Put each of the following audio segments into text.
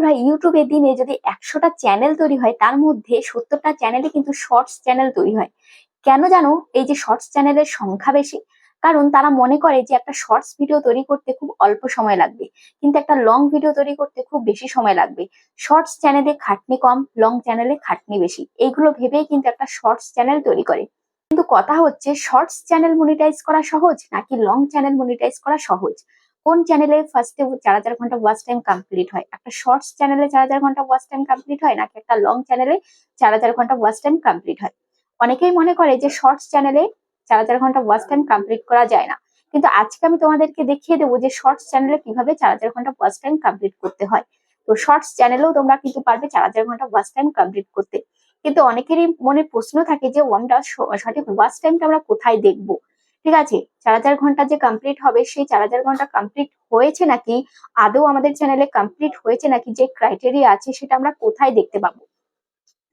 বন্ধুরা ইউটিউবে দিনে যদি একশোটা চ্যানেল তৈরি হয়, তার মধ্যে সত্তরটা চ্যানেলে কিন্তু শর্টস চ্যানেল তৈরি হয়। কেন জানো, এই যে শর্টস চ্যানেলের সংখ্যা বেশি, কারণ তারা মনে করে যে একটা শর্টস ভিডিও তৈরি করতে খুব অল্প সময় লাগবে, কিন্তু একটা লং ভিডিও তৈরি করতে খুব বেশি সময় লাগবে। শর্টস চ্যানেলে খাটনি কম, লং চ্যানেলে খাটনি বেশি, এইগুলো ভেবেই কিন্তু একটা শর্টস চ্যানেল তৈরি করে। কিন্তু কথা হচ্ছে, শর্টস চ্যানেল মনিটাইজ করা সহজ নাকি লং চ্যানেল মনিটাইজ করা সহজ? কোন চ্যানেলে ফার্স্টে চার হাজার ঘণ্টা ওয়াচ টাইম কমপ্লিট হয়? একটা শর্টস চ্যানেলে চার হাজার ঘণ্টা ওয়াচ টাইম কমপ্লিট হয়, নাকি একটা লং চ্যানেলে চার হাজার ঘণ্টা ওয়াচ টাইম কমপ্লিট হয়? অনেকেই মনে করে যে শর্টস চ্যানেলে চার হাজার ঘণ্টা ওয়াচ টাইম কমপ্লিট করা যায় না। কিন্তু আজকে আমি তোমাদেরকে দেখিয়ে দেবো যে শর্টস চ্যানেলে কীভাবে চার হাজার ঘণ্টা ওয়াচ টাইম কমপ্লিট করতে হয়। তো শর্টস চ্যানেলেও তোমরা কিন্তু পারবে চার হাজার ঘণ্টা ওয়াচ টাইম কমপ্লিট করতে। কিন্তু অনেকেরই মনে প্রশ্ন থাকে যে আমরা সঠিক ওয়াচ টাইমটা আমরা কোথায় দেখব? ঠিক আছে? চার হাজার ঘণ্টা যে কমপ্লিট হবে, সেই চার হাজার ঘণ্টা কমপ্লিট হয়েছে নাকি? আদৌ আমাদের চ্যানেলে কমপ্লিট হয়েছে নাকি? যে ক্রাইটেরিয়া আছে, সেটা আমরা কোথায় দেখতে পাবো?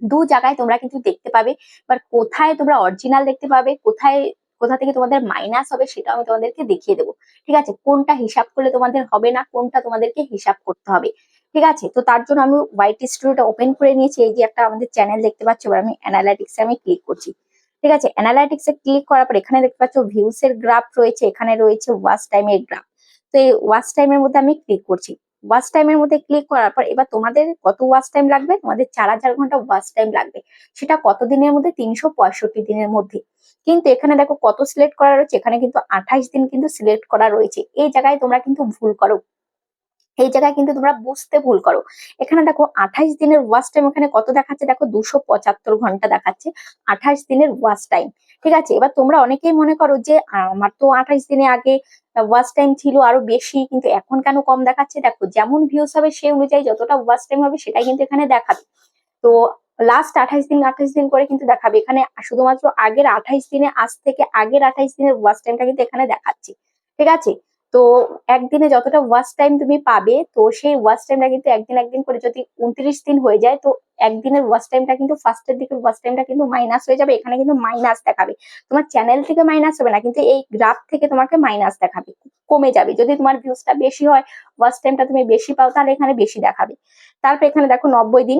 দু জায়গায় তোমরা কিন্তু দেখতে পাবে। এবার কোথায় তোমরা অরিজিনাল দেখতে পাবে? কোথায়, কোথা থেকে তোমাদের মাইনাস হবে সেটা আমি তোমাদেরকে দেখিয়ে দেবো। ঠিক আছে? কোনটা হিসাব করলে তোমাদের হবে না? কোনটা তোমাদেরকে হিসাব করতে হবে? ঠিক আছে? তো তার জন্য আমি হোয়াইট স্টুডিওটা ওপেন করে নিয়েছি। এই যে একটা আমাদের চ্যানেল দেখতে পাচ্ছ, এবার আমি অ্যানালাইটিক্সে আমি ক্লিক করছি। ঠিক আছে? অ্যানালাইটিক্সে ক্লিক করার পর এখানে দেখতে পাচ্ছ ভিউস এর গ্রাফ রয়েছে, এখানে রয়েছে ওয়াচ টাইমের গ্রাফ তো এই ওয়াচ টাইমের মধ্যে আমি ক্লিক করছি। ওয়াচ টাইমের মধ্যে ক্লিক করার পর এবার তোমাদের কত ওয়াচ টাইম লাগবে? তোমাদের চার হাজার ঘণ্টা ওয়াচ টাইম লাগবে। সেটা কত দিনের মধ্যে? তিনশো পঁয়ষট্টি দিনের মধ্যে। কিন্তু এখানে দেখো কত সিলেক্ট করা রয়েছে? এখানে কিন্তু আঠাইশ দিন কিন্তু সিলেক্ট করা রয়েছে। এই জায়গায় তোমরা কিন্তু ভুল করো। এই জায়গায় কিন্তু তোমরা বুঝতে ভুল করো। এখানে দেখো আঠাইশ দিনের ওয়াচ টাইম এখানে কত দেখাচ্ছে? দেখো দুশো পঁচাত্তর ঘণ্টা দেখাচ্ছে আঠাইশ দিনের ওয়াচ টাইম ঠিক আছে? এবার তোমরা অনেকেই মনে করো যে, আমার তো আঠাইশ দিনে আগে ওয়াচ টাইম ছিল আরও বেশি, কিন্তু এখন কেন কম দেখাচ্ছে? দেখো যেমন ভিউস হবে সেই অনুযায়ী যতটা ওয়াচ টাইম হবে সেটাই কিন্তু এখানে দেখাবে। তো লাস্ট আঠাইশ দিন আঠাইশ দিন করে কিন্তু দেখাবে। এখানে শুধুমাত্র আগের আঠাইশ দিনে, আজ থেকে আগের আঠাইশ দিনের ওয়াচ টাইমটা কিন্তু এখানে দেখাচ্ছে। ঠিক আছে? তো একদিনে যতটা ওয়াচ টাইম তুমি পাবে, তো সেই ওয়াচ টাইমটা কিন্তু একদিন একদিন করে যদি উনত্রিশ দিন হয়ে যায়, তো একদিনের ওয়াচ টাইমটা কিন্তু ফার্স্টের দিকে ওয়াচ টাইমটা কিন্তু মাইনাস হয়ে যাবে, এখানে কিন্তু মাইনাস দেখাবে। তোমার চ্যানেল থেকে মাইনাস হবে না, কিন্তু এই গ্রাফ থেকে তোমাকে মাইনাস দেখাবে, কমে যাবে। যদি তোমার ভিউজটা বেশি হয় ওয়াচ টাইমটা তুমি বেশি পাও, তাহলে এখানে বেশি দেখাবে। তারপর এখানে দেখো নব্বই দিন।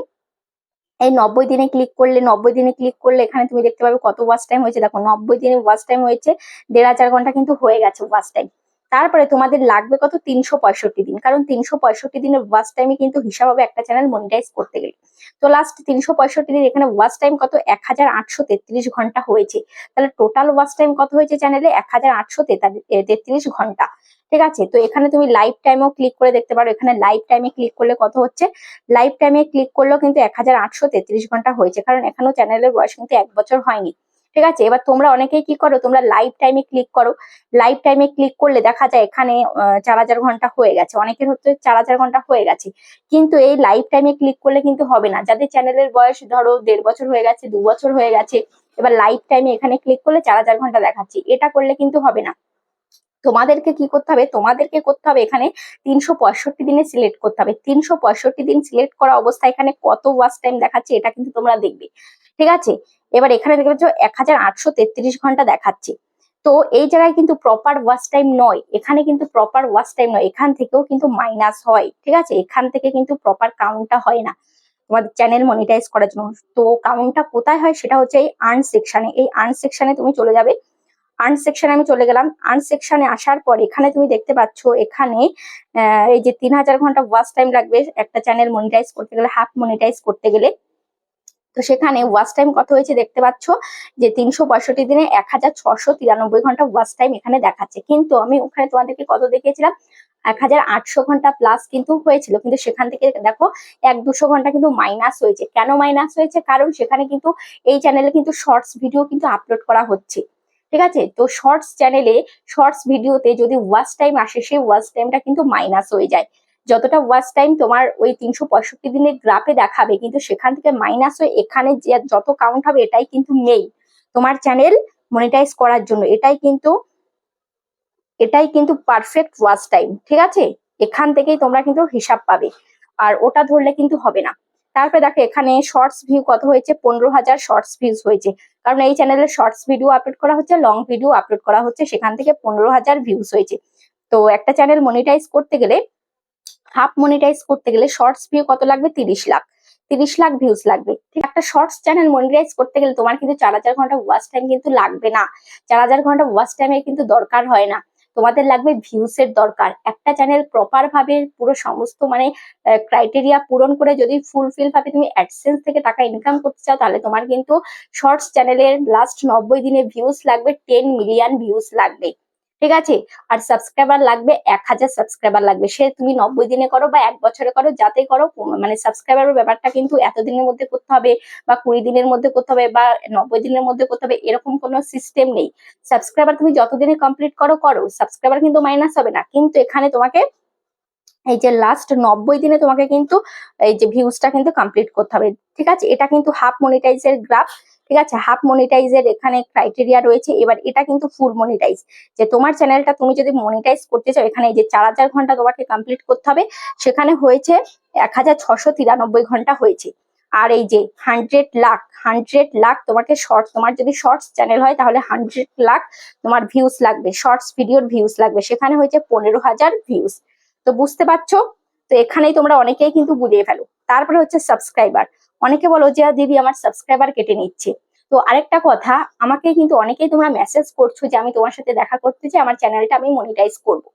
এই নব্বই দিনে ক্লিক করলে, নব্বই দিনে ক্লিক করলে এখানে তুমি দেখতে পাবে কত ওয়াচ টাইম হয়েছে। দেখো নব্বই দিনে ওয়াচ টাইম হয়েছে, দেড় হাজার ঘণ্টা কিন্তু হয়ে গেছে ওয়াচ টাইম তারপরে তোমাদের লাগবে কত? তিনশো পঁয়ষট্টি দিন। কারণ তিনশো পঁয়ষট্টি দিনের ওয়াচ টাইমে কিন্তু হিসাব হবে একটা চ্যানেল মনিটাইজ করতে গেলে। তো লাস্ট তিনশো পঁয়ষট্টি দিন এখানে ওয়াচ টাইম কত? এক হাজার আটশো তেত্রিশ ঘণ্টা হয়েছে। তাহলে টোটাল ওয়াচ টাইম কত হয়েছে চ্যানেলে এক হাজার তেত্রিশ ঘণ্টা। ঠিক আছে? তো এখানে তুমি লাইভ টাইমেও ক্লিক করে দেখতে পারো। এখানে লাইভ টাইমে ক্লিক করলে কত হচ্ছে? লাইভ টাইমে ক্লিক করলেও কিন্তু এক হাজার আটশো তেত্রিশ ঘণ্টা হয়েছে। কারণ এখানেও চ্যানেলের বয়স কিন্তু এক বছর হয়নি। ঠিক আছে? এবার তোমরা অনেকেই কি করো? তোমরা লাইভ টাইমে ক্লিক করো। লাইভ টাইমে ক্লিক করলে দেখা যায় এখানে চার হাজার ঘণ্টা হয়ে গেছে। অনেকের হচ্ছে চার হাজার ঘণ্টা হয়ে গেছে। কিন্তু এই লাইভ টাইমে ক্লিক করলে কিন্তু হবে না। যাদের চ্যানেলের বয়স ধরো দেড় বছর হয়ে গেছে, দু বছর হয়ে গেছে, এবার লাইভ টাইমে এখানে ক্লিক করলে চার হাজার ঘণ্টা দেখাচ্ছি। এটা করলে কিন্তু হবে না। তোমাদেরকে কি করতে হবে? তোমাদেরকে করতে হবে এখানে তিনশো পঁয়ষট্টি দিনে সিলেক্ট করতে হবে। তিনশো পঁয়ষট্টি দিন সিলেক্ট করা অবস্থায় এখানে কত ওয়াচ টাইম দেখাচ্ছে এটা কিন্তু তোমরা দেখবে। ঠিক আছে? এবার এখানে দেখতে পাচ্ছ এক হাজার আটশো তেত্রিশ ঘণ্টা দেখাচ্ছে। তো এই জায়গায় কিন্তু প্রপার ওয়াচ টাইম নয়। এখানে কিন্তু প্রপার ওয়াচ টাইম নয়। এখান থেকেও কিন্তু মাইনাস হয়। ঠিক আছে? এখান থেকে কিন্তু প্রপার কাউন্টটা হয় না। তোমাদের চ্যানেল মনিটাইজ করার জন্য। তো কাউন্টটা কোথায় হয়? সেটা হচ্ছে এই আর্ন সেকশনে এই আর্ন সেকশনে তুমি চলে যাবে। আর্ন সেকশনে আমি চলে গেলাম। আর্ন সেকশনে আসার পর এখানে তুমি দেখতে পাচ্ছ, এখানে এই যে তিন হাজার ঘণ্টা ওয়াচ টাইম লাগবে একটা চ্যানেল মনিটাইজ করতে গেলে হাফ মনিটাইজ করতে গেলে। তো সেখানে ওয়াচ টাইম কত হয়েছে দেখতে পাচ্ছ? যে তিনশো পঁয়ষট্টি দিনে এক হাজার ছশো তিরানব্বই ঘণ্টা ওয়াচ টাইম এখানে দেখাচ্ছে। কিন্তু আমি ওখানে তোমাদেরকে কত দেখিয়েছিলাম? এক হাজার আটশো ঘণ্টা প্লাস কিন্তু হয়েছিল। কিন্তু সেখান থেকে দেখো, এক দুশো ঘণ্টা কিন্তু মাইনাস হয়েছে। কেন মাইনাস হয়েছে? কারণ সেখানে কিন্তু এই চ্যানেলে কিন্তু শর্টস ভিডিও কিন্তু আপলোড করা হচ্ছে। ঠিক আছে? তো শর্টস চ্যানেলে শর্টস ভিডিওতে যদি ওয়াচ টাইম আসে, সেই ওয়াচ টাইমটা কিন্তু মাইনাস হয়ে যায়। যতটা ওয়াচ টাইম তোমার ওই তিনশো পঁয়ষট্টি দিনের গ্রাফে দেখাবে, কিন্তু সেখান থেকে মাইনাস হয়ে এখানে যে যত কাউন্ট হবে, এটাই কিন্তু নেই। তোমার চ্যানেল মনিটাইজ করার জন্য, এটাই কিন্তু এটাই কিন্তু পারফেক্ট ওয়াচ টাইম ঠিক আছে? এখান থেকেই তোমরা কিন্তু হিসাব পাবে। আর ওটা ধরলে কিন্তু হবে না। তারপরে দেখো এখানে শর্টস ভিউ কত হয়েছে? পনেরো হাজার শর্টস ভিউজ হয়েছে। কারণ এই চ্যানেলে শর্টস ভিডিও আপলোড করা হচ্ছে লং ভিডিও আপলোড করা হচ্ছে, সেখান থেকে পনেরো হাজার ভিউজ হয়েছে। তো একটা চ্যানেল মনিটাইজ করতে গেলে হাফ মনিটাইজ করতে গেলে শর্টস ভিউ কত লাগবে? তিরিশ লাখ। তিরিশ লাখ ভিউজ লাগবে। ঠিক একটা শর্টস চ্যানেল মনিটাইজ করতে গেলে তোমার কিন্তু চার হাজার ঘণ্টা ওয়াচ টাইম কিন্তু লাগবে না। চার হাজার ঘণ্টা ওয়াচ টাইমে কিন্তু দরকার হয় না। তোমাদের লাগবে ভিউস এর দরকার। একটা চ্যানেল প্রপার ভাবে পুরো সমস্ত মানে ক্রাইটেরিয়া পূরণ করে যদি ফুলফিল ভাবে তুমি অ্যাডসেন্স থেকে টাকা ইনকাম করতে চাও, তাহলে তোমার কিন্তু শর্টস চ্যানেলের লাস্ট নব্বই দিনে ভিউস লাগবে টেন মিলিয়ন ভিউস লাগবে। ঠিক আছে? আর সাবস্ক্রাইবার লাগবে এক হাজার সাবস্ক্রাইবার লাগবে। সে তুমি নব্বই দিনে করো বা এক বছরে করো, যাতে করো মানে সাবস্ক্রাইবারের ব্যাপারটা কিন্তু এতদিনের মধ্যে করতে হবে বা কুড়ি দিনের মধ্যে করতে হবে বা নব্বই দিনের মধ্যে করতে হবে, এরকম কোনো সিস্টেম নেই। সাবস্ক্রাইবার তুমি যতদিনে কমপ্লিট করো করো। সাবস্ক্রাইবার কিন্তু মাইনাস হবে না। কিন্তু এখানে তোমাকে এই যে লাস্ট নব্বই দিনে তোমাকে কিন্তু এই যে ভিউজটা কিন্তু কমপ্লিট করতে হবে। ঠিক আছে? এটা কিন্তু হাফ মনিটাইজের গ্রাফ ঠিক আছে? হাফ মনিটাইজের এখানে ক্রাইটেরিয়া রয়েছে। এবার এটা কিন্তু ফুল মনিটাইজ যে তোমার চ্যানেলটা তুমি যদি মনিটাইজ করতে চাও, এখানে যে চার হাজার ঘণ্টা তোমাকে কমপ্লিট করতে হবে। সেখানে হয়েছে এক হাজার ছশো তিরানব্বই ঘণ্টা হয়েছে। আর এই যে হান্ড্রেড লাখ হান্ড্রেড লাখ তোমাকে শর্টস তোমার যদি শর্টস চ্যানেল হয়, তাহলে হান্ড্রেড লাখ তোমার ভিউস লাগবে। শর্টস ভিডিওর ভিউস লাগবে। সেখানে হয়েছে পনেরো হাজার ভিউস তো বুঝতে পারছ? তো এখানেই তোমরা অনেকেই কিন্তু বুঝিয়ে ফেলো। তারপরে হচ্ছে সাবস্ক্রাইবার অনেকে বলো যে দিদি, আমার সাবস্ক্রাইবার কেটে নিচ্ছে। তো আরেকটা কথা, আমাকে কিন্তু অনেকেই তোমরা মেসেজ করছ যে, আমি তোমার সাথে দেখা করতে চাই, আমার চ্যানেলটা আমি মনিটাইজ করব।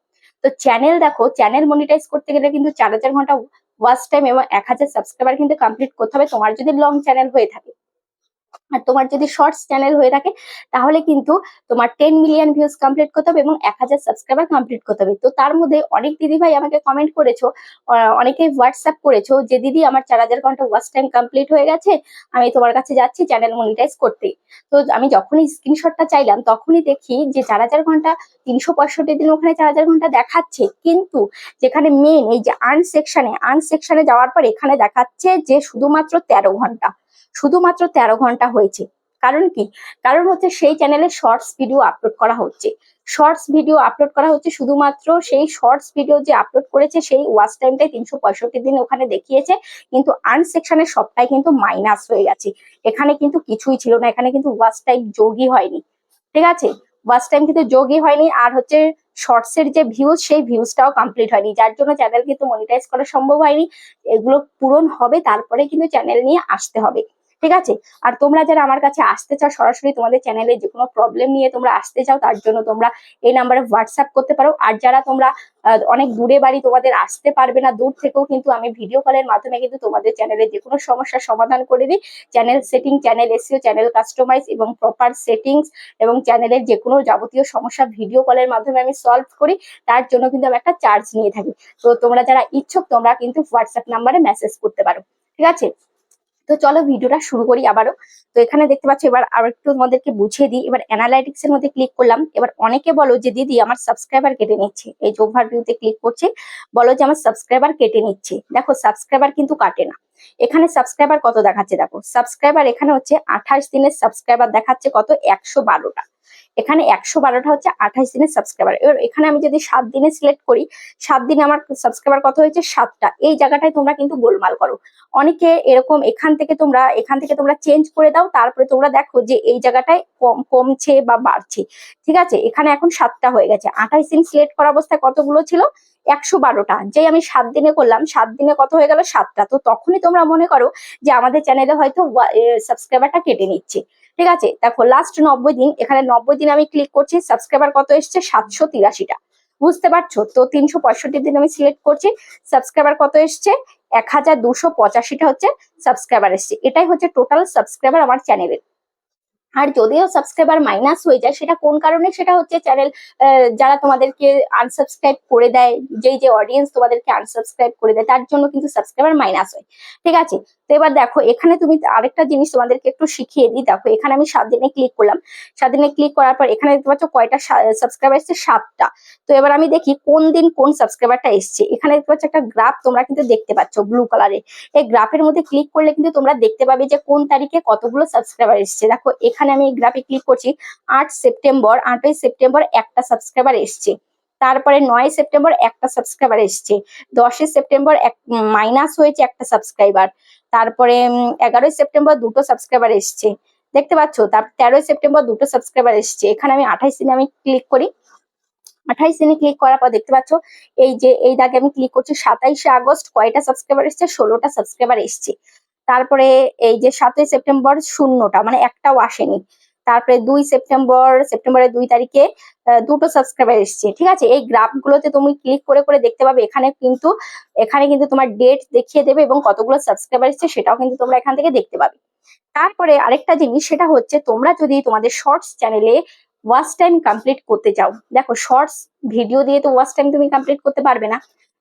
তো চ্যানেল দেখো চ্যানেল মনিটাইজ করতে গেলে কিন্তু চার হাজার ঘণ্টা ওয়াচ টাইম এবং এক হাজার সাবস্ক্রাইবার কিন্তু কমপ্লিট করতে হবে। তোমার যদি লং চ্যানেল হয়ে থাকে আর তোমার যদি শর্টস চ্যানেল হয়ে থাকে, তাহলে কিন্তু তোমার টেন মিলিয়ন ভিউজ কমপ্লিট করতে হবে এবং এক হাজার সাবস্ক্রাইবার কমপ্লিট করতে হবে। তো তার মধ্যে অনেক দিদি ভাই আমাকে কমেন্ট করেছ অনেকেই হোয়াটসঅ্যাপ করেছ যে, দিদি, আমার চার হাজার ঘণ্টা ওয়াচ টাইম কমপ্লিট হয়ে গেছে, আমি তোমার কাছে যাচ্ছি চ্যানেল মনিটাইজ করতে। তো আমি যখনই স্ক্রিনশটটা চাইলাম, তখনই দেখি যে, চার হাজার ঘণ্টা তিনশো পঁয়ষট্টি দিন ওখানে চার হাজার ঘণ্টা দেখাচ্ছে। কিন্তু যেখানে মেন এই যে আর্ন সেকশনে আর্ন সেকশনে যাওয়ার পর এখানে দেখাচ্ছে যে, শুধুমাত্র তেরো ঘণ্টা। শুধুমাত্র তেরো ঘণ্টা হয়েছে। কারণ কি? কারণ হচ্ছে সেই চ্যানেলে শর্টস ভিডিও আপলোড করা হচ্ছে। শর্টস ভিডিও আপলোড করা হচ্ছে শুধুমাত্র সেই শর্টস ভিডিও যে আপলোড করেছে সেই ওয়াচ টাইমটাই তিনশো পঁয়ষট্টি দিন ওখানে দেখিয়েছে। কিন্তু আর্ন সেকশনের সবটাই কিন্তু মাইনাস হয়ে গেছে। এখানে কিন্তু কিছুই ছিল না। এখানে কিন্তু ওয়াচ টাইম যোগই হয়নি। ঠিক আছে? ওয়াচ টাইম কিন্তু যোগই হয়নি। আর হচ্ছে শর্টস এর যে ভিউজ সেই ভিউজটাও কমপ্লিট হয়নি। যার জন্য চ্যানেল কিন্তু মনিটাইজ করা সম্ভব হয়নি। এগুলো পূরণ হবে, তারপরে কিন্তু চ্যানেল নিয়ে আসতে হবে। ঠিক আছে? আর তোমরা যারা আমার কাছে আসতে চাও, সরাসরি তোমাদের চ্যানেলে যে কোনো প্রবলেম নিয়ে তোমরা আসতে চাও, তার জন্য তোমরা এই নাম্বারে হোয়াটসঅ্যাপ করতে পারো। আর যারা তোমরা অনেক দূরে বাড়ি তোমাদের আসতে পারবে না, দূর থেকেও কিন্তু আমি ভিডিও কলের মাধ্যমে কিন্তু তোমাদের চ্যানেলে যে কোনো সমস্যার সমাধান করে দিই। চ্যানেল সেটিং চ্যানেল এসিও চ্যানেল কাস্টমাইজ এবং প্রপার সেটিংস এবং চ্যানেলের যে কোনো যাবতীয় সমস্যা ভিডিও কলের মাধ্যমে আমি সলভ করি। তার জন্য কিন্তু আমি একটা চার্জ নিয়ে থাকি। তো তোমরা যারা ইচ্ছুক, তোমরা কিন্তু হোয়াটসঅ্যাপ নাম্বারে মেসেজ করতে পারো। ঠিক আছে? তো চলো ভিডিওটা শুরু করি আবারও। তো এখানে দেখতে পাচ্ছ, এবার আর একটু তোমাদেরকে বুঝিয়ে দিই। এবার অ্যানালাইটিক্স এর মধ্যে ক্লিক করলাম। এবার অনেকে বলো যে, দিদি, আমার সাবস্ক্রাইবার কেটে নিচ্ছে। এই যে ওভারভিউতে ক্লিক করছে। বলো যে, আমার সাবস্ক্রাইবার কেটে নিচ্ছে। দেখো সাবস্ক্রাইবার কিন্তু কাটে না। এখানে সাবস্ক্রাইবার কত দেখাচ্ছে দেখো? সাবস্ক্রাইবার এখানে হচ্ছে আঠাশ দিনের সাবস্ক্রাইবার দেখাচ্ছে কত? একশো বারোটা। এখানে একশো বারোটা হচ্ছে আঠাশ দিনের সাবস্ক্রাইবার এবার এখানে আমি যদি সাত দিনে সিলেক্ট করি, সাত দিনে আমার সাবস্ক্রাইবার কত হয়েছে? সাতটা। এই জায়গাটায় তোমরা কিন্তু গোলমাল করো। অনেকে এরকম এখান থেকে তোমরা, এখান থেকে তোমরা চেঞ্জ করে দাও, তারপরে তোমরা দেখো যে এই জায়গাটায় কমছে বা বাড়ছে। ঠিক আছে? এখানে এখন সাতটা হয়ে গেছে। আঠাইশ দিন সিলেক্ট করা অবস্থায় কতগুলো ছিল? একশো বারোটা। যে আমি সাত দিনে করলাম, সাত দিনে কত হয়ে গেল? সাতটা। তো তখনই তোমরা মনে করো যে আমাদের চ্যানেলে হয়তো সাবস্ক্রাইবারটা কেটে নিচ্ছে। ঠিক আছে? দেখো লাস্ট নব্বই দিন, এখানে নব্বই দিন আমি ক্লিক করছি সাবস্ক্রাইবার কত এসছে? সাতশো তিরাশিটা। বুঝতে পারছ? তো তিনশো পঁয়ষট্টি দিন আমি সিলেক্ট করছি সাবস্ক্রাইবার কত এসছে? এক হাজার দুশো পঁচাশিটা হচ্ছে সাবস্ক্রাইবার এসছে। এটাই হচ্ছে টোটাল সাবস্ক্রাইবার আমার চ্যানেলের আর যদিও সাবস্ক্রাইবার মাইনাস হয়ে যায়, সেটা কোন কারণে? সেটা হচ্ছে চ্যানেল যারা তোমাদেরকে আনসাবস্ক্রাইব করে দেয়, যেই যে অডিয়েন্স তোমাদেরকে আনসাবস্ক্রাইব করে দেয়, তার জন্য কিন্তু সাবস্ক্রাইবার মাইনাস হয়। ঠিক আছে? তো এবার দেখো, এখানে তুমি আরেকটা জিনিস তোমাদেরকে একটু শিখিয়ে দিই। দেখো, এখানে আমি সাত দিনে ক্লিক করলাম। সাত দিনে ক্লিক করার পর এখানে দেখতে পাচ্ছ কয়টা সাবস্ক্রাইবার এসছে? সাতটা। তো এবার আমি দেখি কোন দিন কোন সাবস্ক্রাইবারটা এসছে। এখানে দেখতে পাচ্ছ একটা গ্রাফ তোমরা কিন্তু দেখতে পাচ্ছ ব্লু কালারে এই গ্রাফের মধ্যে ক্লিক করলে কিন্তু তোমরা দেখতে পাবে যে কোন তারিখে কতগুলো সাবস্ক্রাইবার এসছে। দেখো, এখানে আমি গ্রাফে ক্লিক করছি। আট সেপ্টেম্বর, আটই সেপ্টেম্বর একটা সাবস্ক্রাইবার এসছে। তারপরে নয় সেপ্টেম্বর একটা সাবস্ক্রাইবার এসছে। দশই সেপ্টেম্বর এক মাইনাস হয়েছে একটা সাবস্ক্রাইবার তারপরে এগারোই সেপ্টেম্বর দুটো সাবস্ক্রাইবার এসছে। দেখতে পাচ্ছ? তার, তেরোই সেপ্টেম্বর দুটো সাবস্ক্রাইবার এসছে। এখানে আমি আঠাইশ দিনে আমি ক্লিক করি। আঠাইশ দিনে ক্লিক করার পর দেখতে পাচ্ছ? এই যে, এই দাগে আমি ক্লিক করছি সাতাইশে আগস্ট কয়টা সাবস্ক্রাইবার এসছে? ষোলোটা সাবস্ক্রাইবার এসছে। তারপরে এই যে সাতই সেপ্টেম্বর শূন্যটা মানে একটাও আসেনি। তারপরে দুই সেপ্টেম্বর, সেপ্টেম্বরের দুই তারিখে দুটো সাবস্ক্রাইবার এসছে, ঠিক আছে? এই গ্রাফগুলোতে তুমি ক্লিক করে করে দেখতে পাবে, এখানে কিন্তু এখানে কিন্তু তোমার ডেট দেখিয়ে দেবে এবং কতগুলো সাবস্ক্রাইবার এসছে সেটাও কিন্তু তোমরা এখান থেকে দেখতে পাবে। তারপরে আরেকটা জিনিস, সেটা হচ্ছে তোমরা যদি তোমাদের শর্টস চ্যানেলে ওয়াচ টাইম কমপ্লিট করতে চাও, দেখো শর্টস ভিডিও দিয়ে তো ওয়াচ টাইম তুমি কমপ্লিট করতে পারবে না।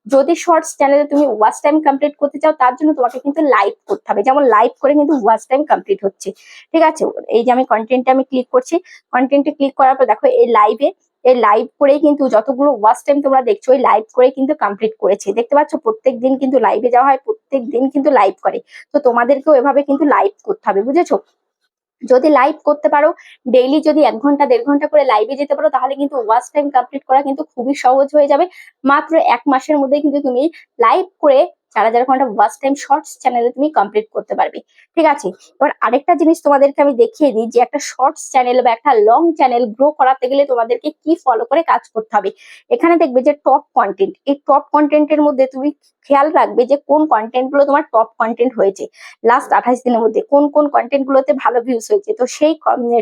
যদি শর্টস চ্যানেলে তুমি ওয়াচ টাইম কমপ্লিট করতে চাও, তার জন্য তোমাকে কিন্তু লাইভ করতে হবে। যেমন লাইভ করে কিন্তু ওয়াচ টাইম কমপ্লিট হচ্ছে। ঠিক আছে? এই যে আমি কন্টেন্টে আমি ক্লিক করছি কন্টেন্টে ক্লিক করার পর দেখো, এই লাইভে এই লাইভ করেই কিন্তু যতগুলো ওয়াচ টাইম তোমরা দেখছ ওই লাইভ করে কিন্তু কমপ্লিট করেছে। দেখতে পাচ্ছ? প্রত্যেক দিন কিন্তু লাইভে যাওয়া হয় প্রত্যেক দিন কিন্তু লাইভ করে। তো তোমাদেরকেও এভাবে কিন্তু লাইভ করতে হবে, বুঝেছ? যদি লাইভ করতে পারো ডেইলি যদি এক ঘণ্টা, দেড় ঘণ্টা করে লাইভে যেতে পারো, তাহলে কিন্তু ওয়াচ টাইম কমপ্লিট করা কিন্তু খুবই সহজ হয়ে যাবে। মাত্র এক মাসের মধ্যে কিন্তু তুমি লাইভ করে চার হাজার ঘণ্টা ওয়াচ টাইম শর্টস চ্যানেলে তুমি কমপ্লিট করতে পারবে। ঠিক আছে? এবার আরেকটা জিনিস তোমাদেরকে আমি দেখিয়ে দিই যে একটা শর্টস চ্যানেল বা একটা লং চ্যানেল গ্রো করাতে গেলে তোমাদেরকে কি ফলো করে কাজ করতে হবে। এখানে দেখবে যে টপ কন্টেন্ট এই টপ কন্টেন্টের মধ্যে তুমি খেয়াল রাখবে যে কোন কন্টেন্টগুলো তোমার টপ কন্টেন্ট হয়েছে। লাস্ট আঠাশ দিনের মধ্যে কোন কোন কন্টেন্ট গুলোতে ভালো ভিউজ হয়েছে। তো সেই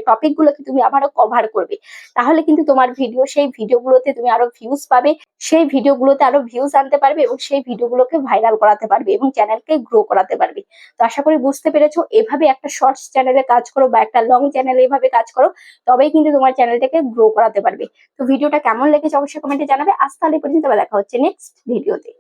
টপিক গুলোকে তুমি আবারও কভার করবে। তাহলে কিন্তু তোমার ভিডিও সেই ভিডিও গুলোতে তুমি আরও ভিউজ পাবে, সেই ভিডিও গুলোতে আরও ভিউজ আনতে পারবে এবং সেই ভিডিও গুলোকে ভাইরাল করাতে পারবে এবং চ্যানেলকে গ্রো করাতে পারবে। তো আশা করি বুঝতে পেরেছ, এভাবে একটা শর্টস চ্যানেলে কাজ করো বা একটা লং চ্যানেলে এভাবে কাজ করো, তবেই কিন্তু তোমার চ্যানেলটাকে গ্রো করাতে পারবে। তো ভিডিওটা কেমন লেগেছে অবশ্যই কমেন্টে জানাবে। আজ তাহলে পর্যন্ত দেখা হচ্ছে নেক্সট ভিডিওতে